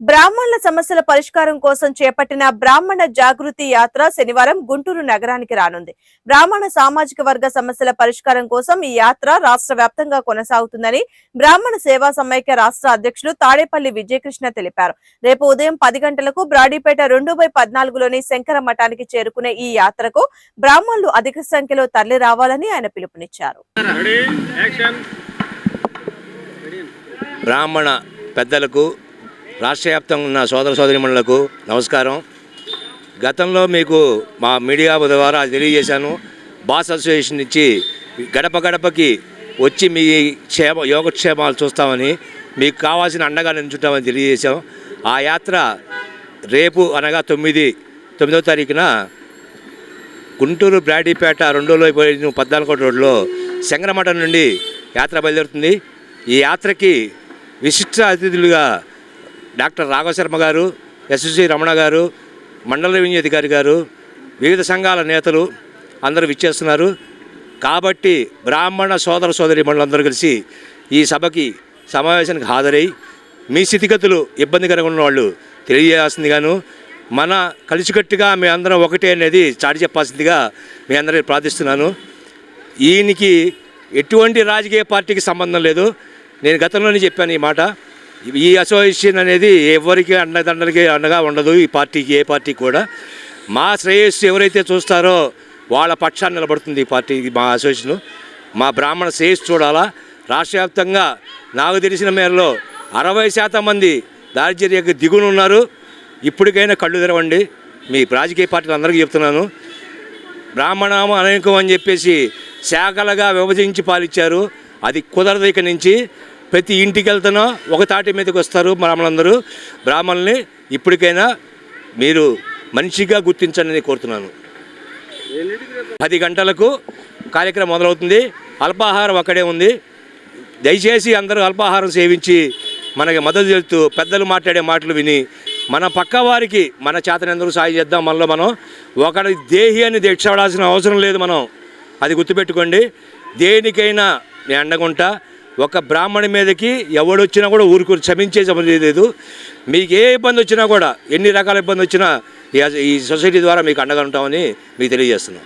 బ్రాహ్మణుల సమస్యల పరిష్కారం కోసం చేపట్టిన బ్రాహ్మణ జాగృతి యాత్ర శనివారం గుంటూరు నగరానికి రానుంది. బ్రాహ్మణ సామాజిక వర్గ సమస్యల పరిష్కారం కోసం ఈ యాత్ర రాష్ట్ర వ్యాప్తంగా కొనసాగుతుందని బ్రాహ్మణ సేవా సమైక్య రాష్ట్ర అధ్యక్షులు తాడేపల్లి విజయకృష్ణ తెలిపారు. రేపు ఉదయం పది గంటలకు బ్రాడీపేట రెండు బై పద్నాలుగులోని శంకర మఠానికి చేరుకునే ఈ యాత్రకు బ్రాహ్మణులు అధిక సంఖ్యలో తరలి రావాలని ఆయన పిలుపునిచ్చారు. బ్రాహ్మణ పెద్దలకు రాష్ట్ర వ్యాప్తంగా ఉన్న సోదర సోదరిమణులకు నమస్కారం. గతంలో మీకు మా మీడియా ద్వారా తెలియజేశాను. బాస్ అసోసియేషన్ నుంచి గడప గడపకి వచ్చి మీ క్షేమ యోగక్షేమాలు చూస్తామని మీకు కావాల్సిన అండగా నిల్చుంటామని తెలియజేశాం. ఆ యాత్ర రేపు అనగా తొమ్మిది తొమ్మిదో తారీఖున గుంటూరు బ్రాడీపేట రెండోలో పోయిన పద్నాలుగో రోడ్లో శంకరమఠం నుండి యాత్ర బయలుదేరుతుంది. ఈ యాత్రకి విశిష్ట అతిథులుగా డాక్టర్ రాఘవశర్మ గారు ఎస్ఎస్సి రమణ గారు మండల రెవెన్యూ అధికారి గారు వివిధ సంఘాల నేతలు అందరూ విచ్చేస్తున్నారు. కాబట్టి బ్రాహ్మణ సోదర సోదరి మండలందరూ కలిసి ఈ సభకి సమావేశానికి హాజరై మీ స్థితిగతులు ఇబ్బందికరంగా ఉన్న వాళ్ళు తెలియజేయాల్సిందిగాను మన కలిసికట్టుగా మీ అందరం ఒకటే అనేది చాటి చెప్పాల్సిందిగా మీ అందరికీ ప్రార్థిస్తున్నాను. ఈయనకి ఎటువంటి రాజకీయ పార్టీకి సంబంధం లేదు. నేను గతంలోనే చెప్పాను ఈ మాట. ఈ అసోసియేషన్ అనేది ఎవరికి అండదండలకి అండగా ఉండదు. ఈ పార్టీకి ఏ పార్టీకి కూడా. మా శ్రేయస్సు ఎవరైతే చూస్తారో వాళ్ళ పక్షాన్ని నిలబడుతుంది ఈ పార్టీ మా అసోసియేషను మా బ్రాహ్మణ శ్రేయస్సు చూడాలా. రాష్ట్ర వ్యాప్తంగా నాకు తెలిసిన మేరలో అరవై శాతం మంది దారిద్ర్యకు దిగున ఉన్నారు. ఇప్పటికైనా కళ్ళు తెరవండి. మీ రాజకీయ పార్టీలు అందరికీ చెప్తున్నాను. బ్రాహ్మణము అనేకం అని చెప్పేసి శాఖలుగా విభజించి పాలిచ్చారు. అది కుదరదు ఇక నుంచి. ప్రతి ఇంటికి వెళ్తున్నా ఒక తాటి మీదకి వస్తారు బ్రాహ్మణులందరూ. బ్రాహ్మణుల్ని ఇప్పటికైనా మీరు మనిషిగా గుర్తించండి కోరుతున్నాను. పది గంటలకు కార్యక్రమం మొదలవుతుంది. అల్పాహారం అక్కడే ఉంది. దయచేసి అందరూ అల్పాహారం సేవించి మనకి మద్దతు తెలుపుతూ పెద్దలు మాట్లాడే మాటలు విని మన పక్క వారికి మన చేతనందరూ సాయం చేద్దాం. మనలో మనం ఒకటి దేహి అని దీక్ష అవసరం లేదు మనం. అది గుర్తుపెట్టుకోండి. దేనికైనా నేను అండగుంటా. ఒక బ్రాహ్మణి మీదకి ఎవడొచ్చినా కూడా ఊరుకు క్షమించే సమస్య లేదు మీకు ఏ ఇబ్బంది వచ్చినా కూడా ఎన్ని రకాల ఇబ్బంది వచ్చినా ఈ ఈ సొసైటీ ద్వారా మీకు అండగా ఉంటామని మీకు తెలియజేస్తున్నాం.